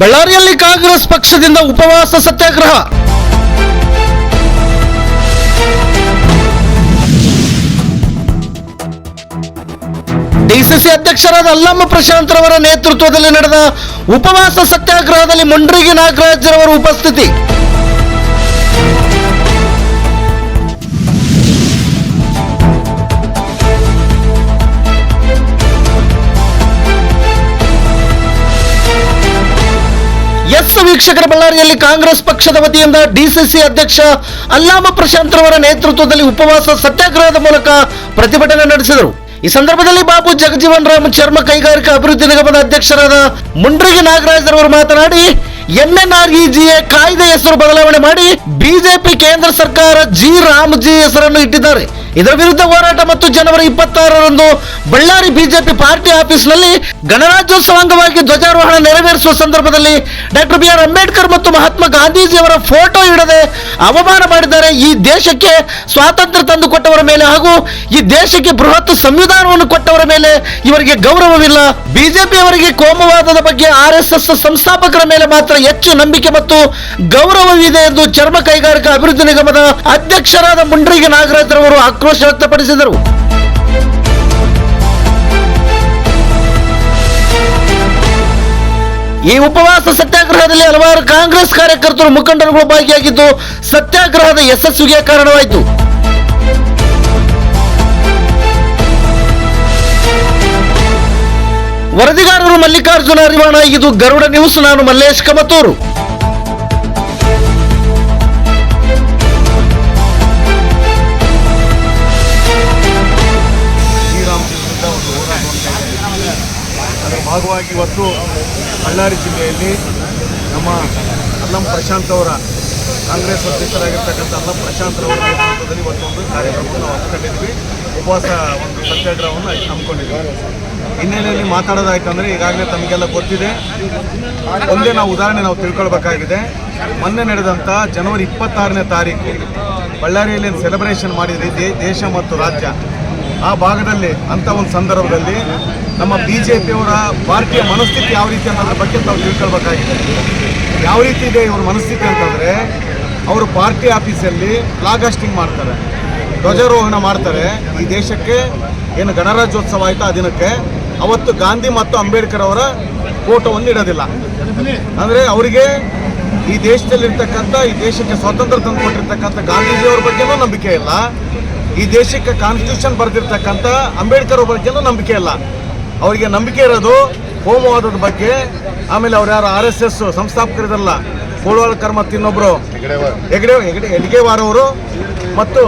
ಬಳ್ಳಾರಿಯಲ್ಲಿ ಕಾಂಗ್ರೆಸ್ ಪಕ್ಷದಿಂದ ಉಪವಾಸ ಸತ್ಯಾಗ್ರಹ. ಡಿಸಿಸಿ ಅಧ್ಯಕ್ಷರಾದ ಅಲ್ಲಮ್ಮ ಪ್ರಶಾಂತ್ ರವರ ನೇತೃತ್ವದಲ್ಲಿ ನಡೆದ ಉಪವಾಸ ಸತ್ಯಾಗ್ರಹದಲ್ಲಿ ಮುಂಡ್ರಿಗಿ ನಾಗರಾಜ್ ರವರ ಉಪಸ್ಥಿತಿ. ವೀಕ್ಷಕರ ಬಳ್ಳಾರಿಯಲ್ಲಿ ಕಾಂಗ್ರೆಸ್ ಪಕ್ಷದ ವತಿಯಿಂದ ಡಿಸಿಸಿ ಅಧ್ಯಕ್ಷ ಅಲ್ಲಾಮ ಪ್ರಶಾಂತ್ ರವರ ನೇತೃತ್ವದಲ್ಲಿ ಉಪವಾಸ ಸತ್ಯಾಗ್ರಹದ ಮೂಲಕ ಪ್ರತಿಭಟನೆ ನಡೆಸಿದರು. ಈ ಸಂದರ್ಭದಲ್ಲಿ ಬಾಬು ಜಗಜೀವನ್ ರಾಮ್ ಚರ್ಮ ಕೈಗಾರಿಕಾ ಅಭಿವೃದ್ಧಿ ನಿಗಮದ ಅಧ್ಯಕ್ಷರಾದ ಮುಂಡ್ರಿಗಿ ನಾಗರಾಜ್ ರವರು ಮಾತನಾಡಿ ಎಂಎನ್ಆರ್ಇಜಿಎ ಕಾಯ್ದೆ ಹೆಸರು ಬದಲಾವಣೆ ಮಾಡಿ ಬಿಜೆಪಿ ಕೇಂದ್ರ ಸರ್ಕಾರ ಜಿ ರಾಮ್ ಜಿ ಹೆಸರನ್ನು ಇಟ್ಟಿದ್ದಾರೆ. ಇದರ ವಿರುದ್ಧ ಹೋರಾಟ ಮತ್ತು ಜನವರಿ ಇಪ್ಪತ್ತಾರರಂದು ಬಳ್ಳಾರಿ ಬಿಜೆಪಿ ಪಾರ್ಟಿ ಆಫೀಸ್ನಲ್ಲಿ ಗಣರಾಜ್ಯೋತ್ಸವ ಅಂಗವಾಗಿ ಧ್ವಜಾರೋಹಣ ನೆರವೇರಿಸುವ ಸಂದರ್ಭದಲ್ಲಿ ಡಾಕ್ಟರ್ ಬಿ ಆರ್ ಅಂಬೇಡ್ಕರ್ ಮತ್ತು ಮಹಾತ್ಮ ಗಾಂಧೀಜಿಯವರ ಫೋಟೋ ಇಡದೆ ಅವಮಾನ ಮಾಡಿದ್ದಾರೆ. ಈ ದೇಶಕ್ಕೆ ಸ್ವಾತಂತ್ರ್ಯ ತಂದು ಕೊಟ್ಟವರ ಮೇಲೆ ಹಾಗೂ ಈ ದೇಶಕ್ಕೆ ಬೃಹತ್ ಸಂವಿಧಾನವನ್ನು ಕೊಟ್ಟವರ ಮೇಲೆ ಇವರಿಗೆ ಗೌರವವಿಲ್ಲ. ಬಿಜೆಪಿ ಅವರಿಗೆ ಕೋಮುವಾದದ ಬಗ್ಗೆ ಆರ್ ಎಸ್ ಎಸ್ ಸಂಸ್ಥಾಪಕರ ಮೇಲೆ ಮಾತ್ರ ಹೆಚ್ಚು ನಂಬಿಕೆ ಮತ್ತು ಗೌರವವಿದೆ ಎಂದು ಚರ್ಮ ಕೈಗಾರಿಕಾ ಅಭಿವೃದ್ಧಿ ನಿಗಮದ ಅಧ್ಯಕ್ಷರಾದ ಮುಂಡ್ರಿಗೆ ನಾಗರಾಜ್ ರವರು ಆಕ್ರೋಶ ವ್ಯಕ್ತಪಡಿಸಿದರು. ಈ ಉಪವಾಸ ಸತ್ಯಾಗ್ರಹದಲ್ಲಿ ಹಲವಾರು ಕಾಂಗ್ರೆಸ್ ಕಾರ್ಯಕರ್ತರು ಮುಖಂಡರುಗಳು ಭಾಗಿಯಾಗಿದ್ದು, ಸತ್ಯಾಗ್ರಹದ ಯಶಸ್ವಿಗೆ ಕಾರಣವಾಯಿತು. ವರದಿಗಾರರು ಮಲ್ಲಿಕಾರ್ಜುನ ಅರಿವಾಣ ಇದು ಗರುಡ ನ್ಯೂಸ್, ನಾನು ಮಲ್ಲೇಶ್ ಕಮತೂರು. ಇವತ್ತು ಬಳ್ಳಾರಿ ಜಿಲ್ಲೆಯಲ್ಲಿ ನಮ್ಮ ಅಲ್ಲಂ ಪ್ರಶಾಂತ್ ಅವರ ಕಾಂಗ್ರೆಸ್ ಅಧ್ಯಕ್ಷರಾಗಿರ್ತಕ್ಕಂಥ ಅಲ್ಲಂ ಪ್ರಶಾಂತ್ ಅವರ ನೇತೃತ್ವದಲ್ಲಿ ಇವತ್ತು ಒಂದು ಕಾರ್ಯಕ್ರಮವನ್ನು ಹಮ್ಮಿಕೊಂಡಿದ್ವಿ. ಉಪವಾಸ ಒಂದು ಸತ್ಯಾಗ್ರಹವನ್ನು ಹಮ್ಮಿಕೊಂಡಿದ್ವಿ. ಹಿನ್ನೆಲೆಯಲ್ಲಿ ಮಾತಾಡೋದಾಯ್ತಂದರೆ ಈಗಾಗಲೇ ತಮಗೆಲ್ಲ ಗೊತ್ತಿದೆ. ಒಂದೇ ನಾವು ಉದಾಹರಣೆ ನಾವು ತಿಳ್ಕೊಳ್ಬೇಕಾಗಿದೆ. ಮೊನ್ನೆ ನಡೆದಂಥ ಜನವರಿ ಇಪ್ಪತ್ತಾರನೇ ತಾರೀಕು ಬಳ್ಳಾರಿಯಲ್ಲಿ ಸೆಲೆಬ್ರೇಷನ್ ಮಾಡಿದ ರೀತಿ ದೇಶ ಮತ್ತು ರಾಜ್ಯ. ಆ ಭಾಗದಲ್ಲಿ ಅಂತ ಒಂದು ಸಂದರ್ಭದಲ್ಲಿ ನಮ್ಮ ಬಿ ಜೆ ಪಿಯವರ ಪಾರ್ಟಿಯ ಮನಸ್ಥಿತಿ ಯಾವ ರೀತಿ ಅನ್ನೋದ್ರ ಬಗ್ಗೆ ತಾವು ತಿಳ್ಕೊಳ್ಬೇಕಾಗಿದೆ. ಯಾವ ರೀತಿ ಇದೆ ಇವ್ರ ಮನಸ್ಥಿತಿ ಅಂತಂದರೆ, ಅವರು ಪಾರ್ಟಿ ಆಫೀಸಲ್ಲಿ ಫ್ಲಾಗ್ ಹಾಸ್ಟಿಂಗ್ ಮಾಡ್ತಾರೆ, ಧ್ವಜಾರೋಹಣ ಮಾಡ್ತಾರೆ. ಈ ದೇಶಕ್ಕೆ ಏನು ಗಣರಾಜ್ಯೋತ್ಸವ ಆಯಿತು ಆ ದಿನಕ್ಕೆ, ಅವತ್ತು ಗಾಂಧಿ ಮತ್ತು ಅಂಬೇಡ್ಕರ್ ಅವರ ಫೋಟೋವನ್ನು ಇಡೋದಿಲ್ಲ. ಅಂದರೆ ಅವರಿಗೆ ಈ ದೇಶದಲ್ಲಿರ್ತಕ್ಕಂಥ, ಈ ದೇಶಕ್ಕೆ ಸ್ವಾತಂತ್ರ್ಯ ತಂದುಕೊಟ್ಟಿರ್ತಕ್ಕಂಥ ಗಾಂಧೀಜಿಯವ್ರ ಬಗ್ಗೆನೂ ನಂಬಿಕೆ ಇಲ್ಲ. ಈ ದೇಶಕ್ಕೆ ಕಾನ್ಸ್ಟಿಟ್ಯೂಷನ್ ಬರೆದಿರ್ತಕ್ಕಂಥ ಅಂಬೇಡ್ಕರ್ ಒಬ್ಬರ ಬಗ್ಗೆನೂ ನಂಬಿಕೆ ಇಲ್ಲ. ಅವರಿಗೆ ನಂಬಿಕೆ ಇರೋದು ಹೋಮವಾದದ ಬಗ್ಗೆ, ಆಮೇಲೆ ಅವ್ರು ಯಾರು ಆರ್ ಎಸ್ ಎಸ್ ಸಂಸ್ಥಾಪಕರಿದಲ್ಲ, ಕೋಳ್ವಾಳ್ಕರ್ ಮತ್ತು ಇನ್ನೊಬ್ಬರು ಹೆಗಡೆ ಹೆಗಡೆ ಹೆಡ್ಗೇವಾರ್ ಅವರು ಮತ್ತು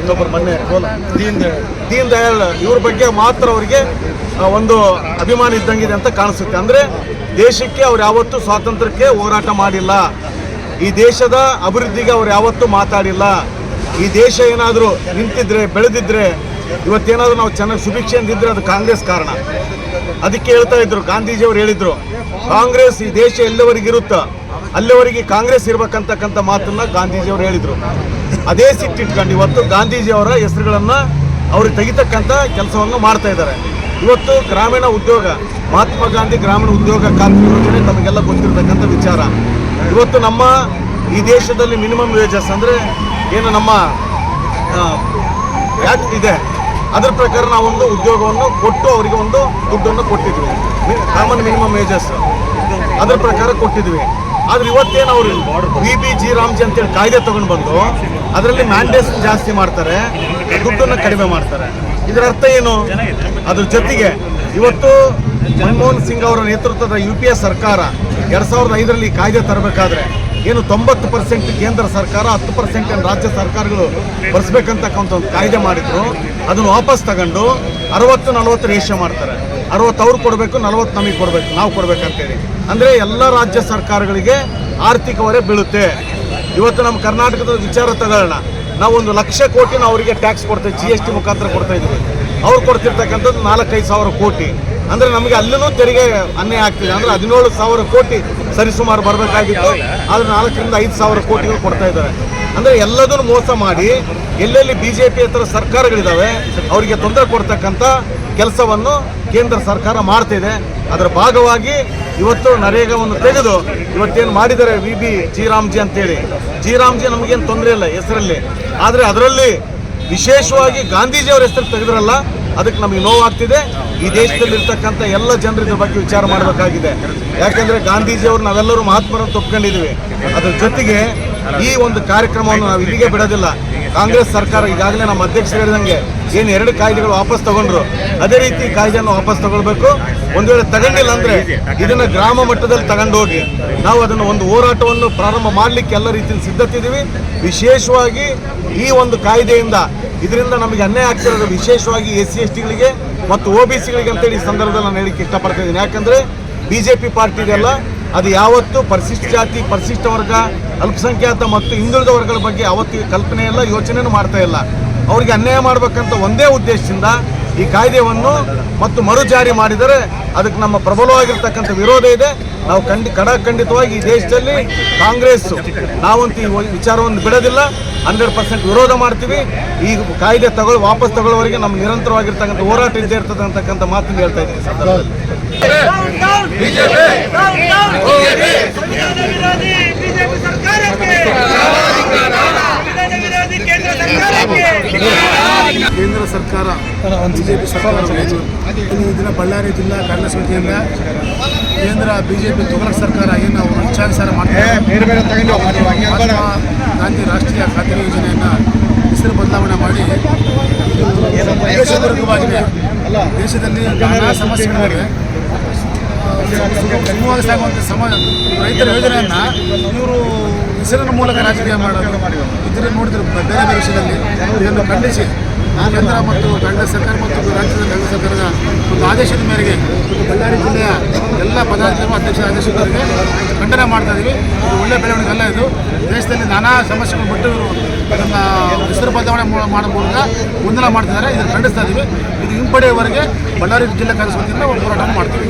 ಇನ್ನೊಬ್ಬರು ಮೊನ್ನೆ ದೀನ್ ದೀನ್ ದಯಾಳ್ ಇವ್ರ ಬಗ್ಗೆ ಮಾತ್ರ ಅವರಿಗೆ ಒಂದು ಅಭಿಮಾನ ಇದ್ದಂಗಿದೆ ಅಂತ ಕಾಣಿಸುತ್ತೆ. ಅಂದರೆ ದೇಶಕ್ಕೆ ಅವ್ರು ಯಾವತ್ತೂ ಸ್ವಾತಂತ್ರ್ಯಕ್ಕೆ ಹೋರಾಟ ಮಾಡಿಲ್ಲ. ಈ ದೇಶದ ಅಭಿವೃದ್ಧಿಗೆ ಅವ್ರು ಯಾವತ್ತೂ ಮಾತಾಡಿಲ್ಲ. ಈ ದೇಶ ಏನಾದರೂ ನಿಂತಿದ್ರೆ, ಬೆಳೆದಿದ್ರೆ ಇವತ್ತೇನಾದರೂ ನಾವು ಚೆನ್ನಾಗಿ ಸುಭಿಕ್ಷೆ ಅಂತಿದ್ರೆ ಅದು ಕಾಂಗ್ರೆಸ್ ಕಾರಣ. ಅದಕ್ಕೆ ಹೇಳ್ತಾ ಇದ್ರು, ಗಾಂಧೀಜಿಯವರು ಹೇಳಿದ್ರು, ಕಾಂಗ್ರೆಸ್ ಈ ದೇಶ ಎಲ್ಲವರಿಗಿರುತ್ತ ಅಲ್ಲಿವರೆಗೆ ಕಾಂಗ್ರೆಸ್ ಇರ್ಬೇಕಂತಕ್ಕಂಥ ಮಾತನ್ನ ಗಾಂಧೀಜಿಯವರು ಹೇಳಿದ್ರು. ಅದೇ ಸಿಟ್ಟಿಟ್ಕೊಂಡು ಇವತ್ತು ಗಾಂಧೀಜಿಯವರ ಹೆಸರುಗಳನ್ನ ಅವ್ರಿಗೆ ತೆಗಿತಕ್ಕಂಥ ಕೆಲಸವನ್ನು ಮಾಡ್ತಾ ಇದ್ದಾರೆ. ಇವತ್ತು ಗ್ರಾಮೀಣ ಉದ್ಯೋಗ, ಮಹಾತ್ಮ ಗಾಂಧಿ ಗ್ರಾಮೀಣ ಉದ್ಯೋಗ ಖಾತ್ರಿ ಯೋಜನೆ ತಮಗೆಲ್ಲ ಗೊತ್ತಿರತಕ್ಕಂಥ ವಿಚಾರ. ಇವತ್ತು ನಮ್ಮ ಈ ದೇಶದಲ್ಲಿ ಮಿನಿಮಮ್ ವೇಜಸ್ ಅಂದರೆ ಏನು ನಮ್ಮ ಆ್ಯಕ್ಟ್ ಇದೆ. ಅದರ ಪ್ರಕಾರ ನಾವೊಂದು ಉದ್ಯೋಗವನ್ನು ಕೊಟ್ಟು ಅವರಿಗೆ ಒಂದು ದುಡ್ಡನ್ನು ಕೊಟ್ಟಿದ್ವಿ. ಕಾಮನ್ ಮಿನಿಮಮ್ ವೇಜಸ್ ಅದರ ಪ್ರಕಾರ ಕೊಟ್ಟಿದ್ವಿ. ಆದ್ರೆ ಇವತ್ತೇನು ಅವರು ಬಿ ಬಿ ಜಿ ರಾಮ್ಜಿ ಅಂತೇಳಿ ಕಾಯ್ದೆ ತಗೊಂಡು ಬಂದು ಅದರಲ್ಲಿ ಮ್ಯಾಂಡೇಷನ್ ಜಾಸ್ತಿ ಮಾಡ್ತಾರೆ, ದುಡ್ಡನ್ನು ಕಡಿಮೆ ಮಾಡ್ತಾರೆ. ಇದರ ಅರ್ಥ ಏನು? ಅದ್ರ ಜೊತೆಗೆ ಇವತ್ತು ಮನಮೋಹನ್ ಸಿಂಗ್ ಅವರ ನೇತೃತ್ವದ ಯು ಪಿ ಎ ಸರ್ಕಾರ ಎರಡ್ ಸಾವಿರದ ಐದರಲ್ಲಿ ಕಾಯ್ದೆ ತರಬೇಕಾದ್ರೆ ಏನು ತೊಂಬತ್ತು ಪರ್ಸೆಂಟ್ ಕೇಂದ್ರ ಸರ್ಕಾರ, ಹತ್ತು ಪರ್ಸೆಂಟ್ ರಾಜ್ಯ ಸರ್ಕಾರಗಳು ಬರ್ಸ್ಬೇಕಂತಕ್ಕಂಥ ಒಂದು ಕಾಯ್ದೆ ಮಾಡಿದ್ರು. ಅದನ್ನು ವಾಪಸ್ ತಗೊಂಡು ಅರವತ್ತು, ನಲವತ್ತು ರೇಷಿಯೋ ಮಾಡ್ತಾರೆ. ಅರವತ್ತು ಅವ್ರು ಕೊಡಬೇಕು, ನಲವತ್ತು ನಮಗೆ ಕೊಡಬೇಕು, ನಾವು ಕೊಡಬೇಕಂತೇಳಿ. ಅಂದರೆ ಎಲ್ಲ ರಾಜ್ಯ ಸರ್ಕಾರಗಳಿಗೆ ಆರ್ಥಿಕ ಹೊರೆ ಬೀಳುತ್ತೆ. ಇವತ್ತು ನಮ್ಮ ಕರ್ನಾಟಕದ ವಿಚಾರ ತಗೊಳ್ಳೋಣ. ನಾವು ಒಂದು ಲಕ್ಷ ಕೋಟಿ ನಾವು ಅವರಿಗೆ ಟ್ಯಾಕ್ಸ್ ಕೊಡ್ತೇವೆ ಜಿ ಎಸ್ ಟಿ ಮುಖಾಂತರ ಕೊಡ್ತಾ ಇದ್ದೀವಿ. ಅವ್ರು ಕೊಡ್ತಿರ್ತಕ್ಕಂಥದ್ದು ನಾಲ್ಕೈದು ಸಾವಿರ ಕೋಟಿ. ಅಂದರೆ ನಮಗೆ ಅಲ್ಲೂ ತೆರಿಗೆ ಅನ್ಯಾಯ ಆಗ್ತಿದೆ. ಅಂದರೆ ಹದಿನೇಳು ಸಾವಿರ ಕೋಟಿ ಸರಿಸುಮಾರು ಬರಬೇಕಾಗಿತ್ತು. ಆದರೆ ನಾಲ್ಕರಿಂದ ಐದು ಸಾವಿರ ಕೋಟಿಗಳು ಕೊಡ್ತಾ ಇದ್ದಾರೆ. ಅಂದರೆ ಎಲ್ಲದನ್ನು ಮೋಸ ಮಾಡಿ ಎಲ್ಲೆಲ್ಲಿ ಬಿ ಜೆ ಪಿ ಹತ್ರ ಸರ್ಕಾರಗಳಿದ್ದಾವೆ ಅವರಿಗೆ ತೊಂದರೆ ಕೊಡ್ತಕ್ಕಂಥ ಕೆಲಸವನ್ನು ಕೇಂದ್ರ ಸರ್ಕಾರ ಮಾಡ್ತಿದೆ ಅದರ ಭಾಗವಾಗಿ ಇವತ್ತು ನರೇಗಾವನ್ನು ತೆಗೆದು ಇವತ್ತೇನು ಮಾಡಿದ್ದಾರೆ ವಿ ಬಿ ಜಿ ರಾಮ್ಜಿ ಅಂತೇಳಿ. ಜಿ ರಾಮ್ಜಿ ನಮಗೇನು ತೊಂದರೆ ಇಲ್ಲ ಹೆಸರಲ್ಲಿ. ಆದರೆ ಅದರಲ್ಲಿ ವಿಶೇಷವಾಗಿ ಗಾಂಧೀಜಿಯವರ ಹೆಸರು ತೆಗೆದ್ರಲ್ಲ ಅದಕ್ಕೆ ನಮಗೆ ನೋವಾಗ್ತಿದೆ. ಈ ದೇಶದಲ್ಲಿ ಇರ್ತಕ್ಕಂಥ ಎಲ್ಲ ಜನರ ಬಗ್ಗೆ ವಿಚಾರ ಮಾಡಬೇಕಾಗಿದೆ. ಯಾಕಂದ್ರೆ ಗಾಂಧೀಜಿಯವರು ನಾವೆಲ್ಲರೂ ಮಹಾತ್ಮರನ್ನು ಒಪ್ಕೊಂಡಿದ್ದೀವಿ ಅದ್ರ ಜೊತೆಗೆ ಈ ಒಂದು ಕಾರ್ಯಕ್ರಮವನ್ನು ನಾವು ಇಲ್ಲಿಗೆ ಬಿಡೋದಿಲ್ಲ. ಕಾಂಗ್ರೆಸ್ ಸರ್ಕಾರ ಈಗಾಗಲೇ ನಮ್ಮ ಅಧ್ಯಕ್ಷರು ಹೇಳಿದಂಗೆ ಏನು ಎರಡು ಕಾಯ್ದೆಗಳು ವಾಪಸ್ ತಗೊಂಡ್ರು, ಅದೇ ರೀತಿ ಕಾಯ್ದೆಯನ್ನು ವಾಪಸ್ ತಗೊಳ್ಬೇಕು. ಒಂದು ವೇಳೆ ತಗೊಂಡಿಲ್ಲ ಅಂದ್ರೆ ಇದನ್ನ ಗ್ರಾಮ ಮಟ್ಟದಲ್ಲಿ ತಗೊಂಡು ಹೋಗಿ ನಾವು ಅದನ್ನು ಒಂದು ಹೋರಾಟವನ್ನು ಪ್ರಾರಂಭ ಮಾಡಲಿಕ್ಕೆ ಎಲ್ಲ ರೀತಿಯಲ್ಲಿ ಸಿದ್ಧತೆ ಇದೀವಿ ವಿಶೇಷವಾಗಿ ಈ ಒಂದು ಕಾಯ್ದೆಯಿಂದ ಇದರಿಂದ ನಮಗೆ ಅನ್ಯಾಯ ಆಗ್ತಿರೋದು ವಿಶೇಷವಾಗಿ ಎಸ್ ಸಿ ಎಸ್ ಟಿಗಳಿಗೆ ಮತ್ತು ಒ ಬಿ ಸಿಗಳಿಗೆ ಅಂತೇಳಿ ಈ ಸಂದರ್ಭದಲ್ಲಿ ನಾನು ಹೇಳಿಕ್ಕೆ ಇಷ್ಟಪಡ್ತಾ ಇದ್ದೀನಿ. ಯಾಕಂದ್ರೆ ಬಿ ಜೆ ಪಿ ಪಾರ್ಟಿ ಇದೆಲ್ಲ ಅದು ಯಾವತ್ತು ಪರಿಶಿಷ್ಟ ಜಾತಿ ಪರಿಶಿಷ್ಟ ವರ್ಗ ಅಲ್ಪಸಂಖ್ಯಾತ ಮತ್ತು ಹಿಂದುಳಿದ ವರ್ಗಗಳ ಬಗ್ಗೆ ಯಾವತ್ತು ಕಲ್ಪನೆ ಇಲ್ಲ ಯೋಚನೆಯೂ ಮಾಡ್ತಾ ಇಲ್ಲ ಅವರಿಗೆ ಅನ್ಯಾಯ ಮಾಡಬೇಕಂತ ಒಂದೇ ಉದ್ದೇಶದಿಂದ ಈ ಕಾಯ್ದೆಯನ್ನು ಮತ್ತು ಮರು ಜಾರಿ ಮಾಡಿದರೆ ಅದಕ್ಕೆ ನಮ್ಮ ಪ್ರಬಲವಾಗಿರ್ತಕ್ಕಂಥ ವಿರೋಧ ಇದೆ ನಾವು ಖಂಡಿ ಖಡಾಖಂಡಿತವಾಗಿ ಈ ದೇಶದಲ್ಲಿ ಕಾಂಗ್ರೆಸ್ ನಾವಂತೂ ಈ ವಿಚಾರವನ್ನು ಬಿಡೋದಿಲ್ಲ ಹಂಡ್ರೆಡ್ ಪರ್ಸೆಂಟ್ ವಿರೋಧ ಮಾಡ್ತೀವಿ ಈ ಕಾಯ್ದೆ ತಗೊಳ್ಳಿ ವಾಪಸ್ ತಗೊಳ್ಳೋವರೆಗೆ ನಮ್ಮ ನಿರಂತರವಾಗಿರ್ತಕ್ಕಂಥ ಹೋರಾಟ ಇದ್ದೇ ಇರ್ತದೆ ಅಂತಕ್ಕಂಥ ಮಾತನ್ನು ಹೇಳ್ತಾ ಇದ್ದೀನಿ ಈ ಸಂದರ್ಭದಲ್ಲಿ ವಿರೋಧಿ ಬಿಜೆಪಿ ಸರ್ಕಾರಕ್ಕೆ ವಿರೋಧಿ ವಿರೋಧಿ ಕೇಂದ್ರ ಸರ್ಕಾರಕ್ಕೆ ಕೇಂದ್ರ ಸರ್ಕಾರ ಬಿಜೆಪಿ ಸರ್ಕಾರ ಇಂದಿನ ದಿನ ಬಳ್ಳಾರಿ ಜಿಲ್ಲಾ ಕಾಂಗ್ರೆಸ್ ವತಿಯಿಂದ ಕೇಂದ್ರ ಬಿಜೆಪಿ ತುಗಲಕ್ ಸರ್ಕಾರ ಏನು ಅವರು ಇಚ್ಛಾನುಸಾರ ಮಾಡ್ತಾರೆ ಗಾಂಧಿ ರಾಷ್ಟ್ರೀಯ ಖಾತರಿ ಯೋಜನೆಯನ್ನು ಹೆಸರು ಬದಲಾವಣೆ ಮಾಡಿ ಉದ್ದೇಶಪೂರ್ವಕವಾಗಿದೆ ದೇಶದಲ್ಲಿ ನಾನಾ ಸಮಸ್ಯೆಗಳಿವೆ. ಸುಗಮವಾಗಿ ಸಾಗುವಂಥ ಸಮ ರೈತರ ಯೋಜನೆಯನ್ನು ಇವರು ಹೆಸರಿನ ಮೂಲಕ ರಾಜಕೀಯ ಮಾಡೋದು. ಇದನ್ನು ನೋಡಿದ್ರೆ ಬೇರೆ ಬೇರೆ ವಿಷಯದಲ್ಲಿ ಇದನ್ನು ಖಂಡಿಸಿ ಕೇಂದ್ರ ಮತ್ತು ಕಾಂಗ್ರೆಸ್ ಸರ್ಕಾರ ಮತ್ತು ರಾಜ್ಯದ ಕಾಂಗ್ರೆಸ್ ಸರ್ಕಾರದ ಒಂದು ಆದೇಶದ ಮೇರೆಗೆ ಬಳ್ಳಾರಿ ಜಿಲ್ಲೆಯ ಎಲ್ಲ ಪದಾಧಿಕಾರಿ ಅಧ್ಯಕ್ಷ ಆದೇಶದ ಖಂಡನೆ ಮಾಡ್ತಾ ಇದ್ದೀವಿ ಇದು ಒಳ್ಳೆಯ ಬೆಳವಣಿಗೆ ಅಲ್ಲ ಇದು. ದೇಶದಲ್ಲಿ ನಾನಾ ಸಮಸ್ಯೆಗಳು ಬಿಟ್ಟು ಅದನ್ನು ಹೆಸರು ಬದಲಾವಣೆ ಮಾಡೋ ಮೂಲಕ ಗೊಂದಲ ಮಾಡ್ತಿದ್ದಾರೆ. ಇದನ್ನು ಖಂಡಿಸ್ತಾ ಇದ್ದೀವಿ ಇದು ಹಿಂಪಡೆಯುವವರೆಗೆ ಬಳ್ಳಾರಿ ಜಿಲ್ಲಾ ಕಾಂಗ್ರೆಸ್ ಒಂದು ಹೋರಾಟ ಮಾಡ್ತೀವಿ.